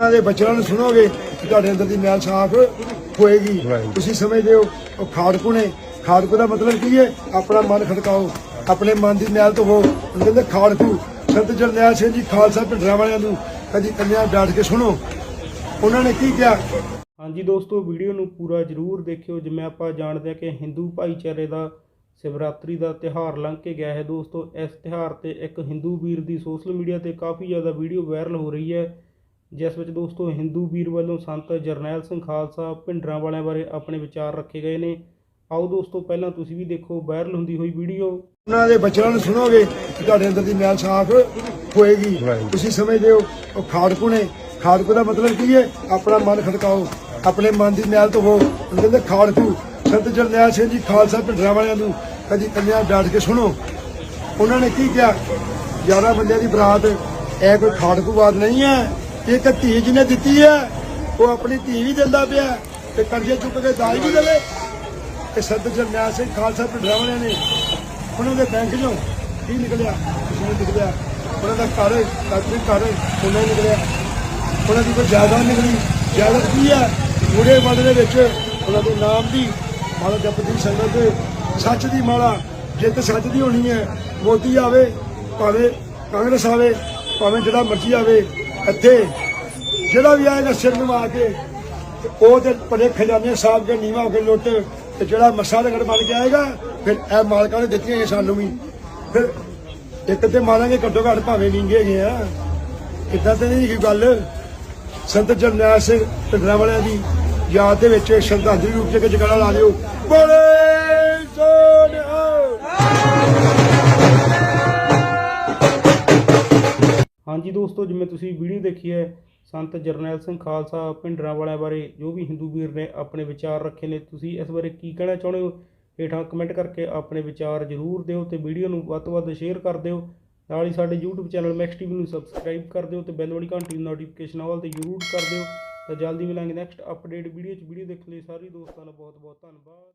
ਉਹਨਾਂ ਦੇ ਬੱਚਿਆਂ ਨੂੰ ਸੁਣੋਗੇ ਕਿ ਤੁਹਾਡੇ ਅੰਦਰ ਦੀ ਮੈਲ ਸਾਫ਼ ਹੋਏਗੀ। ਤੁਸੀਂ ਸਮਝਦੇ ਹੋ ਉਹ ਖਾੜਕੂ ਨੇ। ਖਾੜਕੂ ਦਾ ਮਤਲਬ ਕੀ ਹੈ? ਆਪਣਾ ਮਨ ਖੜਕਾਓ। ਆਪਣੇ ਮਨ ਦੀ ਮੈਲ ਤੋਂ ਹੋ। ਕਹਿੰਦੇ ਖਾੜਕੂ। ਸੰਤ ਜਰਨੈਲ ਸਿੰਘ ਜੀ ਖਾਲਸਾ ਪਿੰਡਰਾਂ ਵਾਲਿਆਂ ਨੂੰ ਕਦੀ ਕੰਨਿਆ ਬੈਠ ਕੇ ਸੁਣੋ। ਉਹਨਾਂ ਨੇ ਕੀ ਕਿਹਾ? ਹਾਂਜੀ ਦੋਸਤੋ ਵੀਡੀਓ ਨੂੰ ਪੂਰਾ ਜਰੂਰ ਦੇਖਿਓ। ਜਿਵੇਂ ਆਪਾਂ ਜਾਣਦੇ ਹਾਂ ਕਿ ਹਿੰਦੂ ਭਾਈਚਾਰੇ ਦਾ ਸ਼ਿਵਰਾਤਰੀ ਦਾ ਤਿਹਾਰ ਲੰਘ ਕੇ ਗਿਆ ਹੈ ਦੋਸਤੋ ਇਸ ਤਿਹਾਰ ਤੇ ਇੱਕ ਹਿੰਦੂ ਵੀਰ ਦੀ ਸੋਸ਼ਲ ਮੀਡੀਆ ਤੇ ਕਾਫੀ ਜ਼ਿਆਦਾ ਵੀਡੀਓ ਵਾਇਰਲ ਹੋ ਰਹੀ ਹੈ। ਜਿਸ ਵਿੱਚ ਦੋਸਤੋ ਹਿੰਦੂ ਵੀਰ ਵੱਲੋਂ ਸੰਤ ਜਰਨੈਲ ਸਿੰਘ ਖਾਲਸਾ ਭਿੰਡਰਾਂ ਵਾਲਿਆਂ ਬਾਰੇ ਆਪਣੇ ਵਿਚਾਰ ਰੱਖੇ ਗਏ ਨੇ। ਆਓ ਦੋਸਤੋ ਪਹਿਲਾਂ ਤੁਸੀਂ ਵੀ ਦੇਖੋ ਵਾਇਰਲ ਹੁੰਦੀ ਹੋਈ ਵੀਡੀਓ। ਉਹਨਾਂ ਦੇ ਬੱਚਿਆਂ ਨੂੰ ਸੁਣੋਗੇ ਕਿ ਤੁਹਾਡੇ ਅੰਦਰ ਦੀ ਮੈਲ ਸਾਫ਼ ਹੋਏਗੀ। ਤੁਸੀਂ ਸਮਝਦੇ ਹੋ ਉਹ ਖਾੜਕੂ ਨੇ। ਖਾੜਕੂ ਦਾ ਮਤਲਬ ਕੀ ਹੈ? ਆਪਣਾ ਮਨ ਖੜਕਾਓ। ਆਪਣੇ ਮਨ ਦੀ ਮੈਲ ਤੋਂ ਹੋ। ਕਹਿੰਦੇ ਖਾੜਕੂ। ਸੰਤ ਜਰਨੈਲ ਸਿੰਘ ਜੀ ਖਾਲਸਾ ਪਿੰਡਰਾਂ ਵਾਲਿਆਂ ਨੂੰ ਕਦੀ ਕੰਨਿਆ ਬੈਠ ਕੇ ਸੁਣੋ। ਉਹਨਾਂ ਨੇ ਕੀ ਕਿਹਾ? 11 ਬੰਦਿਆਂ ਦੀ ਬਰਾਤ ਇਹ ਕੋਈ ਖਾੜਕੂਵਾਦ ਨਹੀਂ ਹੈ। ਇੱਕ ਧੀ ਜਿਹਨੇ ਦਿੱਤੀ ਹੈ, ਉਹ ਆਪਣੀ ਧੀ ਵੀ ਦਿੰਦਾ ਪਿਆ ਤੇ ਕਰਜ਼ੇ ਚੁੱਕ ਕੇ ਦਾਜ ਵੀ ਦੇਵੇ। ਤੇ ਸੰਤ ਜਰਨੈਲ ਸਿੰਘ ਖਾਲਸਾ ਪਿੰਡਰਾਂ ਵਾਲਿਆਂ ਨੇ ਉਹਨਾਂ ਦੇ ਬੈਂਕ ਚੋਂ ਕੀ ਨਿਕਲਿਆ? ਕੁਛ ਨਿਕਲਿਆ। ਉਹਨਾਂ ਦਾ ਘਰ ਕਾਤਰੀ ਘਰ ਉਹਨਾਂ ਨਿਕਲਿਆ। ਉਹਨਾਂ ਦੀ ਕੋਈ ਜਾਇਦਾਦ ਨਿਕਲੀ। ਜਾਇਦਾਦ ਕੀ ਹੈ? ਮੁੜੇ ਮਨ ਦੇ ਵਿੱਚ ਉਹਨਾਂ ਦੇ ਨਾਮ ਦੀ ਮਾਲਾ ਜਪਦੀ ਸੰਗਤ ਦੇ ਸੱਚ ਦੀ ਮਾਲਾ। ਜਿੱਤ ਸੱਚ ਦੀ ਹੋਣੀ ਹੈ, ਮੋਦੀ ਆਵੇ, ਭਾਵੇਂ ਕਾਂਗਰਸ ਆਵੇ, ਭਾਵੇਂ ਜਿਹੜਾ ਮਰਜ਼ੀ ਆਵੇ ਇੱਥੇ ਜਿਹੜਾ ਵੀ ਆਏਗਾ ਸਿਰ ਨਿਵਾ ਕੇ ਉਹ ਤੇ ਪਰੇ ਖਜ਼ਾਨੇ ਸਾਹਿਬ ਦੇ ਨੀਵਾ ਹੋ ਕੇ ਲੁੱਟ ਤੇ ਜਿਹੜਾ ਮੱਸਾ ਰਗੜ ਬਣ ਕੇ ਆਏਗਾ, ਫਿਰ ਇਹ ਮਾਲਕਾਂ ਨੇ ਦਿੱਤੀਆਂ ਇਹ ਸਾਨੂੰ ਵੀ। ਫਿਰ ਇੱਕ ਤੇ ਮਾਰਾਂਗੇ ਘੱਟੋ ਘੱਟ ਭਾਵੇਂ ਵਿੰਗੇ ਗਏ ਆ। ਇਦਾਂ ਤੇ ਨਹੀਂ ਗੱਲ। ਸੰਤ ਜਰਨੈਲ ਸਿੰਘ ਪਿੰਡਰਾਂ ਵਾਲਿਆਂ ਦੀ ਯਾਦ ਦੇ ਵਿੱਚ ਸ਼ਰਧਾਂਜਲੀ ਰੂਪ ਚ ਜਗਾਲਾ ਲਾ ਲਿਓ। ਬੋਲੇ! ਹਾਂਜੀ ਦੋਸਤੋ, ਜਿਵੇਂ ਤੁਸੀਂ ਵੀਡੀਓ ਦੇਖੀ ਹੈ, ਸੰਤ ਜਰਨੈਲ ਸਿੰਘ ਖਾਲਸਾ ਭਿੰਡਰਾਂ ਵਾਲਿਆਂ ਬਾਰੇ ਜੋ ਵੀ ਹਿੰਦੂ ਵੀਰ ਨੇ ਆਪਣੇ ਵਿਚਾਰ ਰੱਖੇ ਨੇ, ਤੁਸੀਂ ਇਸ ਬਾਰੇ ਕੀ ਕਹਿਣਾ ਚਾਹੁੰਦੇ ਹੋ? ਹੇਠਾਂ ਕਮੈਂਟ ਕਰਕੇ ਆਪਣੇ ਵਿਚਾਰ ਜ਼ਰੂਰ ਦਿਓ ਤੇ ਵੀਡੀਓ ਨੂੰ ਵੱਧ ਤੋਂ ਵੱਧ ਸ਼ੇਅਰ ਕਰ ਦਿਓ। ਨਾਲ ਹੀ ਸਾਡੇ YouTube ਚੈਨਲ ਮੈਕਸ ਟੀਵੀ ਨੂੰ ਸਬਸਕ੍ਰਾਈਬ ਕਰ ਦਿਓ ਤੇ ਬੈਲ ਵਾਲੀ ਘੰਟੀ ਦੀ ਨੋਟੀਫਿਕੇਸ਼ਨ ਆਲ ਤੇ ਜ਼ਰੂਰ ਕਰ ਦਿਓ। ਤਾਂ ਜਲਦੀ ਮਿਲਾਂਗੇ ਨੈਕਸਟ ਅਪਡੇਟ ਵੀਡੀਓ 'ਚ। ਵੀਡੀਓ ਦੇਖਣ ਲਈ ਸਾਰੇ ਦੋਸਤਾਂ ਦਾ ਬਹੁਤ ਬਹੁਤ ਧੰਨਵਾਦ।